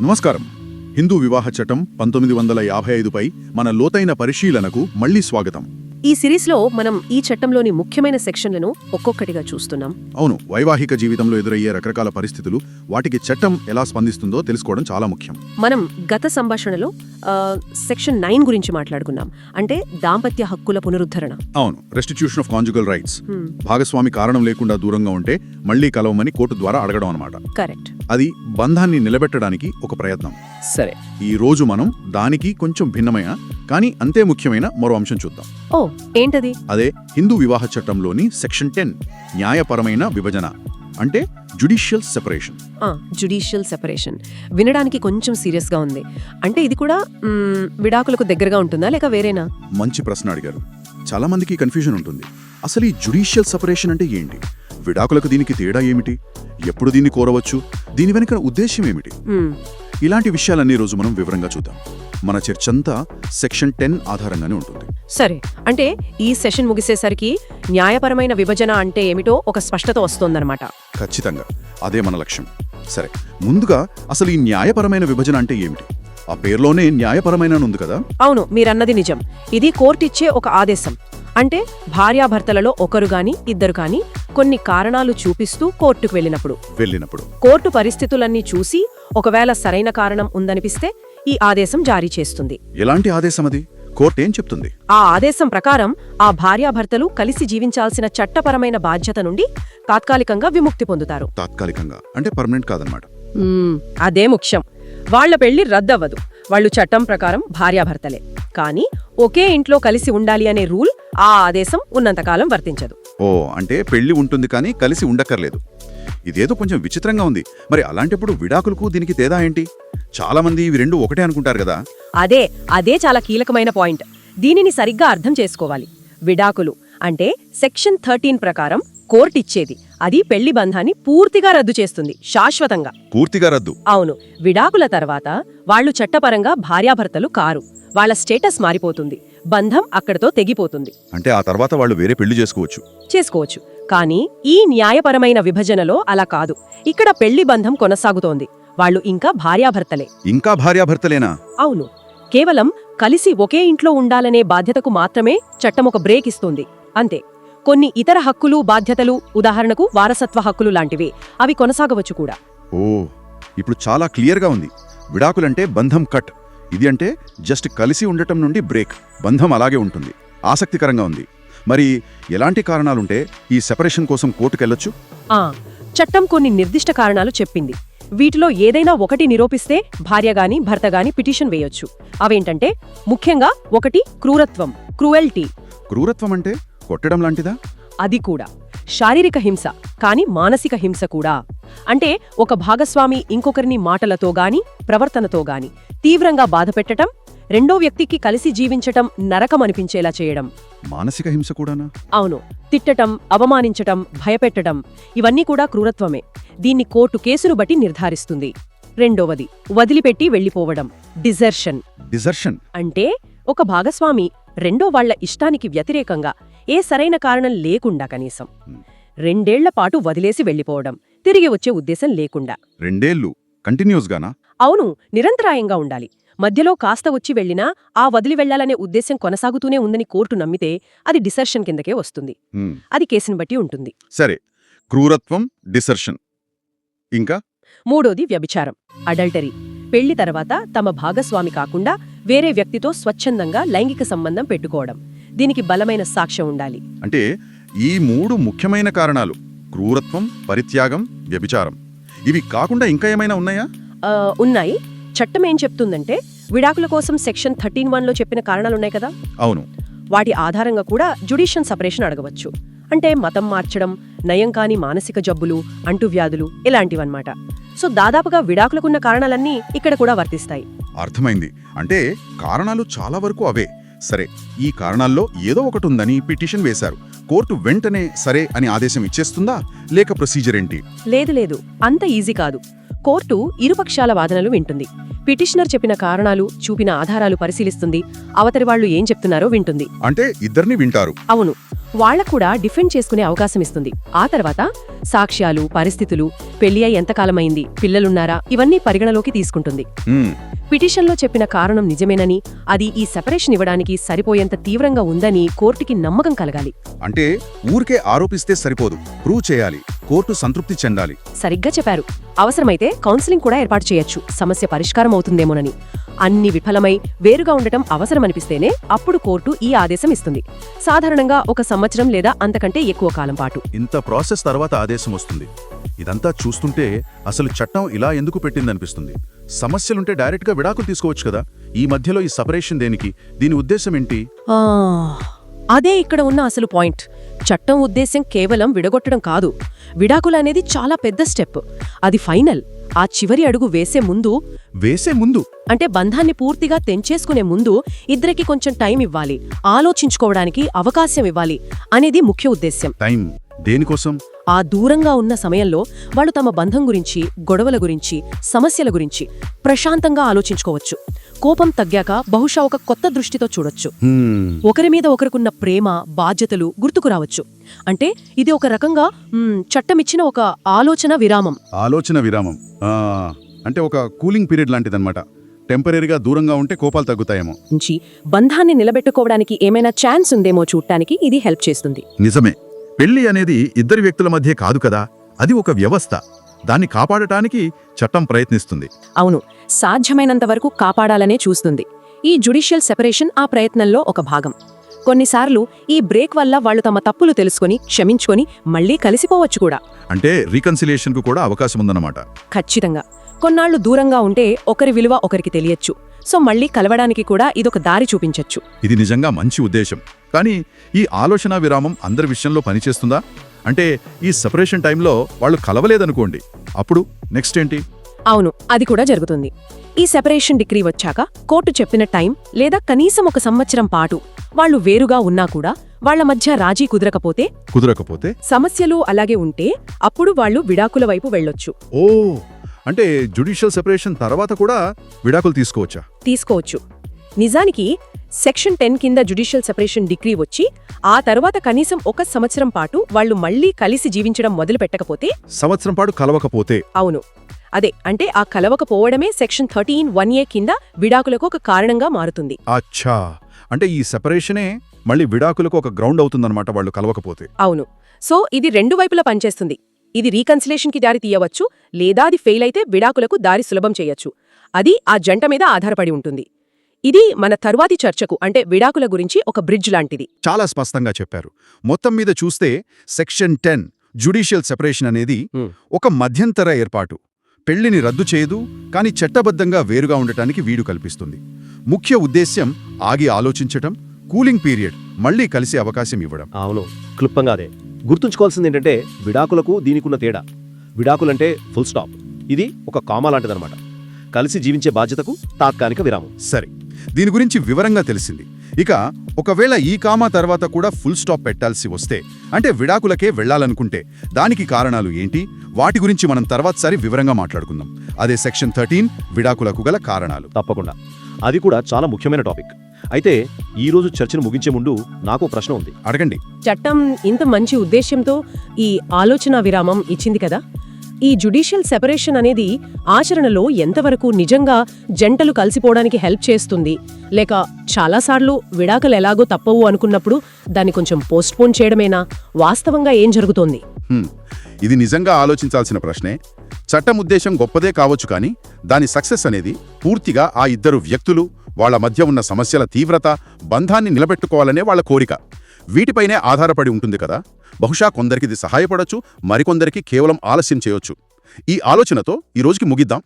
నమస్కారం. హిందూ వివాహ చట్టం పంతొమ్మిది వందల యాభై ఐదుపై మన లోతైన పరిశీలనకు మళ్ళీ స్వాగతం. ఈ సిరీస్లో మనం ఈ చట్టంలోని ముఖ్యమైన సెక్షన్లను ఒక్కొక్కటిగా చూస్తున్నాం. అవును వైవాహిక జీవితంలో ఎదురయ్యే రకరకాల పరిస్థితులు వాటికి చట్టం ఎలా స్పందిస్తుందో తెలుసుకోవడం చాలా ముఖ్యం. మనం గత సంభాషణలో సెక్షన్ నైన్ గురించి మాట్లాడుకున్నాం. అంటే దాంపత్య హక్కుల పునరుద్ధరణ. అవును రెస్టిట్యూషన్ ఆఫ్ కాంజుగల్ రైట్స్ భాగస్వామి కారణం లేకుండా దూరంగా ఉంటే మళ్ళీ కలవమని కోర్టు ద్వారా అడగడం అన్నమాట. కరెక్ట్. అది బంధాన్ని నిలబెట్టడానికి ఒక ప్రయత్నం. సరే. ఈ రోజు మనం దానికి కొంచెం భిన్నమైన కానీ అంతే ముఖ్యమైన మరో అంశం చూద్దాం. ఓ ఏంటది? అదే హిందూ వివాహ చట్టంలోని సెక్షన్ టెన్ న్యాయపరమైన విభజన అంటే జుడిషియల్ సెపరేషన్. Judicial separation. వినడానికి కొంచెం సీరియస్గా ఉంది. అంటే ఇది కూడా విడాకులకు దగ్గరగా ఉంటుందా లేక వేరేనా? మంచి ప్రశ్న అడిగారు. చాలా మందికి కన్ఫ్యూజన్ ఉంటుంది. అసలు ఈ జుడిషియల్ సెపరేషన్ అంటే ఏంటి? విడాకులకు దీనికి తేడా ఏమిటి? ఎప్పుడు దీన్ని కోరవచ్చు? దీని వెనుక ఉద్దేశ్యం ఏమిటి? ఇలాంటి విషయాలన్నీ రోజు మనం వివరంగా చూద్దాం. మన చర్చంతా సెక్షన్ టెన్ ఆధారంగానే ఉంటుంది. సరే అంటే ఈ సెషన్ ముగిసేసరికి న్యాయపరమైన విభజన అంటే ఏమిటో ఒక స్పష్టత వస్తోందన్నమాట. ఖచ్చితంగా. అదే మన లక్ష్యం. సరే ముందుగా అసలు ఈ న్యాయపరమైన విభజన అంటే ఏమిటి? ఆ పేర్లోనే న్యాయపరమైన ఉంది కదా? అవును మీరన్నది నిజం. ఇది కోర్టిచ్చే ఒక ఆదేశం. అంటే భార్యాభర్తలలో ఒకరు గాని ఇద్దరు గాని కొన్ని కారణాలు చూపిస్తూ కోర్టుకు వెళ్ళినప్పుడు. వెళ్ళినప్పుడు. కోర్టు పరిస్థితులన్నీ చూసి ఒకవేళ సరైన కారణం ఉందనిపిస్తే ఈ ఆదేశం జారీ చేస్తుంది. ఎలాంటి ఆదేశం అది? కోర్టు ఏం చెప్తుంది? ఆ ఆదేశం ప్రకారం ఆ భార్యాభర్తలు కలిసి జీవించాల్సిన చట్టపరమైన బాధ్యత నుండి తాత్కాలికంగా విముక్తి పొందుతారు. తాత్కాలికంగా? అంటే పర్మనెంట్ కాదనమాట అదే ముఖ్యం. వాళ్ళ పెళ్ళి రద్దవ్వదు. వాళ్ళు చట్టం ప్రకారం భార్యాభర్తలే. కానీ ఒకే ఇంట్లో కలిసి ఉండాలి అనే రూల్ ఆ ఆదేశం ఉన్నంతకాలం వర్తించదు. ఓ అంటే పెళ్ళి ఉంటుంది కానీ కలిసి ఉండక్కర్లేదు. ఇదేదో కొంచెం విచిత్రంగా ఉంది. మరి అలాంటప్పుడు విడాకులకు దీనికి తేడా ఏంటి? చాలా మంది ఇవి రెండు ఒకటే అనుకుంటారు కదా. అదే అదే చాలా కీలకమైన పాయింట్. దీనిని సరిగ్గా అర్థం చేసుకోవాలి. విడాకులు అంటే సెక్షన్ థర్టీన్ ప్రకారం కోర్టు ఇచ్చేది. అది పెళ్ళి బంధాన్ని పూర్తిగా రద్దు చేస్తుంది శాశ్వతంగా. పూర్తిగా రద్దు. అవును. విడాకుల తర్వాత వాళ్ళు చట్టపరంగా భార్యాభర్తలు కారు. వాళ్ళ స్టేటస్ మారిపోతుంది. బంధం అక్కడితో తెగిపోతుంది. అంటే ఆ తర్వాత వాళ్ళు వేరే పెళ్ళి చేసుకోవచ్చు. చేసుకోవచ్చు. కానీ ఈ న్యాయపరమైన విభజనలో అలా కాదు. ఇక్కడ పెళ్ళి బంధం కొనసాగుతోంది. వాళ్ళు ఇంకా భార్యాభర్తలే. ఇంకా భార్యాభర్తలేనా? అవును. కేవలం కలిసి ఒకే ఇంట్లో ఉండాలనే బాధ్యతకు మాత్రమే చట్టం ఒక బ్రేక్ ఇస్తుంది. అంతే. కొన్ని ఇతర హక్కులు బాధ్యతలు ఉదాహరణకు వారసత్వ హక్కులు లాంటివి. అవి కొనసాగవచ్చు కూడా. ఓ ఇప్పుడు చాలా క్లియర్గా ఉంది. విడాకులంటే బంధం కట్. ఇది అంటే జస్ట్ కలిసి ఉండటం నుండి బ్రేక్. బంధం అలాగే ఉంటుంది. ఆసక్తికరంగా ఉంది. మరి ఎలాంటి కారణాలుంటే ఈ సెపరేషన్ కోసం కోర్టుకెళ్ళొచ్చు ఆ చట్టం కొన్ని నిర్దిష్ట కారణాలు చెప్పింది. వీటిలో ఏదైనా ఒకటి నిరూపిస్తే భార్య గాని భర్త గాని పిటిషన్ వేయొచ్చు. అవేంటంటే ముఖ్యంగా ఒకటి క్రూరత్వం క్రూయల్టీ. క్రూరత్వం అంటే? కొట్టడం లాంటిదా? అది కూడా. శారీరక హింస కాని మానసిక హింస కూడా. అంటే ఒక భాగస్వామి ఇంకొకరిని మాటలతో గాని ప్రవర్తనతో గాని తీవ్రంగా బాధపెట్టటం రెండో వ్యక్తికి కలిసి జీవించటం నరకమనిపించేలా చేయడం. మానసిక హింస కూడానా? అవును. తిట్టటం అవమానించటం భయపెట్టడం ఇవన్నీ కూడా క్రూరత్వమే. దీన్ని కోర్టు కేసును బట్టి నిర్ధారిస్తుంది. రెండవది వదిలిపెట్టి వెళ్ళిపోవడం. డిజర్షన్. డిజర్షన్. అంటే ఒక భాగస్వామి రెండో వాళ్ళ ఇష్టానికి వ్యతిరేకంగా ఏ సరైన కారణం లేకుండా కనీసం. రెండేళ్ళ పాటు వదిలేసి వెళ్ళిపోవడం తిరిగి వచ్చే ఉద్దేశం లేకుండా. రెండేళ్ళు కంటిన్యూస్గానా? అవును నిరంతరాయంగా ఉండాలి. మధ్యలో కాస్త వచ్చి వెళ్ళినా ఆ వదిలి వెళ్ళాలనే ఉద్దేశం కొనసాగుతూనే ఉందని కోర్టు నమ్మితే అది డిసర్షన్ కిందకే వస్తుంది. అది కేసుని బట్టి ఉంటుంది. సరే క్రూరత్వం డిసర్షన్. ఇంకా? మూడోది వ్యభిచారం అడల్టరీ. పెళ్ళి తర్వాత తమ భాగస్వామి కాకుండా వేరే వ్యక్తితో స్వచ్ఛందంగా లైంగిక సంబంధం పెట్టుకోవడం. దీనికి బలమైన సాక్ష్యం ఉండాలి. అంటే ఈ మూడు ముఖ్యమైన కారణాలు క్రూరత్వం పరిత్యాగం వ్యభిచారం. ఇవి కాకుండా ఇంకా ఏమైనా ఉన్నాయా? ఉన్నాయి. చట్టం ఏం చెప్తుందంటే విడాకుల కోసం సెక్షన్ థర్టీన్ వన్లో చెప్పిన కారణాలున్నాయి కదా? అవును. వాటి ఆధారంగా కూడా జుడిషియల్ సపరేషన్ అడగవచ్చు. అంటే మతం మార్చడం నయం కాని మానసిక జబ్బులు అంటువ్యాధులు ఇలాంటివన్నమాట. సో దాదాపుగా విడాకులకున్న కారణాలన్నీ ఇక్కడ కూడా వర్తిస్తాయి. అర్థమైంది. అంటే కారణాలు చాలా వరకు అవే. సరే ఈ కారణాల్లో ఏదో ఒకటి ఉందని పిటిషన్ వేశారు. కోర్టు వెంటనే సరే అని ఆదేశం ఇచ్చేస్తుందా? లేక ప్రొసీజర్ ఏంటి? లేదు లేదు. అంత ఈజీ కాదు. కోర్టు ఇరుపక్షాల వాదనలు వింటుంది. పిటిషనర్ చెప్పిన కారణాలు చూపిన ఆధారాలు పరిశీలిస్తుంది. అవతలి వాళ్ళు ఏం చెప్తున్నారో వింటుంది. అంటే ఇద్దరిని వింటారు. అవును. వాళ్ళకు కూడా డిఫెండ్ చేసుకునే అవకాశం ఇస్తుంది. ఆ తర్వాత సాక్ష్యాలు పరిస్థితులు పెళ్ళి అయి ఎంతకాలమైంది పిల్లలున్నారా ఇవన్నీ పరిగణలోకి తీసుకుంటుంది. పిటిషన్లో చెప్పిన కారణం నిజమేనని అది ఈ సెపరేషన్ ఇవ్వడానికి సరిపోయేంత తీవ్రంగా ఉందని కోర్టుకి నమ్మకం కలగాలి. అంటే ఊరికే ఆరోపిస్తే సరిపోదు ప్రూవ్ చేయాలి కోర్టు సంతృప్తి చెందాలి. సరిగ్గా చెప్పారు. అవసరమైతే కౌన్సిలింగ్ కూడా ఏర్పాటు చేయొచ్చు. సమస్య పరిష్కారం అవుతుందేమోనని. అన్ని విఫలమై వేరుగా ఉండటం అవసరమనిపిస్తేనే అప్పుడు కోర్టు ఈ ఆదేశం ఇస్తుంది. సాధారణంగా ఒక సంవత్సరం లేదా అంతకంటే ఎక్కువ కాలం పాటు. ఇంత ప్రాసెస్ తర్వాత ఆదేశం వస్తుంది. ఇదంతా చూస్తుంటే అసలు చట్టం ఇలా ఎందుకు పెట్టిందనిపిస్తుంది. సమస్యలుంటే డైరెక్ట్గా విడాకులు తీసుకోవచ్చు కదా. ఈ మధ్యలో ఈ సపరేషన్ దేనికి? దీని ఉద్దేశం ఏంటి? ఆ, అదే ఇక్కడ ఉన్న అసలు పాయింట్. చట్టం ఉద్దేశ్యం కేవలం విడగొట్టడం కాదు. విడాకులు అనేది చాలా పెద్ద స్టెప్. అది ఫైనల్. ఆ చివరి అడుగు వేసే ముందు వేసే ముందు? అంటే బంధాన్ని పూర్తిగా తెంచేసుకునే ముందు ఇద్దరికి కొంచెం టైం ఇవ్వాలి. ఆలోచించుకోవడానికి అవకాశం ఇవ్వాలి అనేది ముఖ్య ఉద్దేశ్యం. టైం దేనికోసం? ఆ దూరంగా ఉన్న సమయంలో వాళ్ళు తమ బంధం గురించి గొడవల గురించి సమస్యల గురించి ప్రశాంతంగా ఆలోచించుకోవచ్చు. కోపం తగ్గాక బహుశా ఒక కొత్త దృష్టితో చూడొచ్చు. ఒకరి మీద ఒకరికున్న ప్రేమ బాధ్యతలు గుర్తుకు రావచ్చు. అంటే ఇది ఒక రకంగా చట్టమిచ్చిన ఒక ఆలోచన విరామం. ఆలోచన విరామం. అంటే ఒక కూలింగ్ పీరియడ్ లాంటిదన్నమాట. టెంపరీగా దూరంగా ఉంటే కోపాలు తగ్గుతాయేమో. నుంచి బంధాన్ని నిలబెట్టుకోవడానికి ఏమైనా ఛాన్స్ ఉందేమో చూడటానికి ఇది హెల్ప్ చేస్తుంది. నిజమే. పెళ్ళి అనేది ఇద్దరి వ్యక్తుల మధ్య కాదు కదా అది ఒక వ్యవస్థ. దాన్ని కాపాడటానికి చట్టం ప్రయత్నిస్తుంది. అవును సాధ్యమైనంత వరకు కాపాడాలనే చూస్తుంది. ఈ జుడిషియల్ సెపరేషన్ ఆ ప్రయత్నంలో ఒక భాగం. కొన్నిసార్లు ఈ బ్రేక్ వల్ల వాళ్ళు తమ తప్పులు తెలుసుకొని క్షమించుకొని మళ్ళీ కలిసిపోవచ్చు కూడా. అంటే రీకన్సిలియేషన్కు కూడా అవకాశం ఉందన్నమాట. ఖచ్చితంగా. కొన్నాళ్ళు దూరంగా ఉంటే ఒకరి విలువ ఒకరికి తెలియచ్చు. సో మళ్ళీ కలవడానికి కూడా ఇదొక దారి చూపించొచ్చు. ఇది నిజంగా మంచి ఉద్దేశం. కానీ ఈ ఆలోచన విరామం అందరి విషయంలో పనిచేస్తుందా? అంటే ఈ సెపరేషన్ టైంలో వాళ్ళు కలవలేదనుకోండి. అప్పుడు నెక్స్ట్ ఏంటి? అవును అది కూడా జరుగుతుంది. ఈ సెపరేషన్ డిగ్రీ వచ్చాక కోర్టు చెప్పిన టైం లేదా కనీసం ఒక సంవత్సరం పాటు వాళ్ళు వేరుగా ఉన్నా కూడా వాళ్ళ మధ్య రాజీ కుదరకపోతే కుదరకపోతే? సమస్యలు అలాగే ఉంటే అప్పుడు వాళ్ళు విడాకుల వైపు వెళ్ళొచ్చు. ఓ అంటే జుడిషియల్ సెపరేషన్ తర్వాత కూడా విడాకులు తీసుకోవచ్చా? తీసుకోవచ్చు. నిజానికి సెక్షన్ టెన్ కింద జుడిషియల్ సెపరేషన్ డిగ్రీ వచ్చి ఆ తర్వాత కనీసం ఒక సంవత్సరం పాటు వాళ్ళు మళ్ళీ కలిసి జీవించడం మొదలు పెట్టకపోతే? సంవత్సరం పాటు కలవకపోతే? అవును. అదే అంటే ఆ కలవకపోవడమే సెక్షన్ థర్టీన్ వన్ ఏ కింద విడాకులకు ఒక కారణంగా మారుతుంది. అచ్చా! అంటే ఈ సెపరేషనే మళ్ళీ విడాకులకు ఒక గ్రౌండ్ అవుతుందన్నమాట వాళ్ళు కలవకపోతే. అవును. సో ఇది రెండు వైపులా పనిచేస్తుంది. ఇది రీకన్సిలేషన్కి దారి తీయవచ్చు లేదా అది ఫెయిల్ అయితే విడాకులకు దారి సులభం చేయొచ్చు. అది ఆ జంట మీద ఆధారపడి ఉంటుంది. ఇది మన తరువాతి చర్చకు అంటే విడాకుల గురించి ఒక బ్రిడ్జ్ లాంటిది. చాలా స్పష్టంగా చెప్పారు. మొత్తం మీద చూస్తే సెక్షన్ టెన్ జుడిషియల్ సెపరేషన్ అనేది. ఒక మధ్యంతర ఏర్పాటు. పెళ్ళిని రద్దు చేయదు కానీ చట్టబద్ధంగా వేరుగా ఉండటానికి వీడు కల్పిస్తుంది. ముఖ్య ఉద్దేశ్యం ఆగి ఆలోచించటం కూలింగ్ పీరియడ్ మళ్ళీ కలిసే అవకాశం ఇవ్వడం. అవును క్లుప్తంగా అదే. గుర్తుంచుకోవాల్సింది ఏంటంటే విడాకులకు దీనికున్న తేడా. విడాకులంటే ఫుల్ స్టాప్ ఇది ఒక కామా లాంటిదన్నమాట. కలిసి జీవించే బాధ్యతకు తాత్కాలిక విరామం. సరే. దీని గురించి వివరంగా తెలిసింది. ఇక ఒకవేళ ఈ కామా తర్వాత కూడా ఫుల్ స్టాప్ పెట్టాల్సి వస్తే అంటే విడాకులకే వెళ్ళాలనుకుంటే దానికి కారణాలు ఏంటి? వాటి గురించి మనం తర్వాతసారి వివరంగా మాట్లాడుకుందాం. అదే సెక్షన్ థర్టీన్ విడాకులకు గల కారణాలు. తప్పకుండా. అది కూడా చాలా ముఖ్యమైన టాపిక్. అయితే ఈ రోజు చర్చను ముగించే ముందు నాకు ప్రశ్న ఉంది. అడగండి. చట్టం ఇంత మంచి ఉద్దేశ్యంతో ఈ ఆలోచన విరామం ఇచ్చింది కదా? ఈ జుడిషియల్ సెపరేషన్ అనేది ఆచరణలో ఎంతవరకు నిజంగా జంటలు కలిసిపోవడానికి హెల్ప్ చేస్తుంది? లేక చాలాసార్లు విడాకలు ఎలాగో తప్పవు అనుకున్నప్పుడు దాన్ని కొంచెం పోస్ట్పోన్ చేయడమేనా? వాస్తవంగా ఏం జరుగుతోంది? ఇది నిజంగా ఆలోచించాల్సిన ప్రశ్నే. చట్టం ఉద్దేశం గొప్పదే కావచ్చు కానీ దాని సక్సెస్ అనేది పూర్తిగా ఆ ఇద్దరు వ్యక్తులు వాళ్ళ మధ్య ఉన్న సమస్యల తీవ్రత బంధాన్ని నిలబెట్టుకోవాలనే వాళ్ళ కోరిక. వీటిపైనే ఆధారపడి ఉంటుంది కదా. బహుశా కొందరికి ఇది సహాయపడొచ్చు మరికొందరికి కేవలం ఆలస్యం చేయొచ్చు. ఈ ఆలోచనతో ఈ రోజుకి ముగిద్దాం.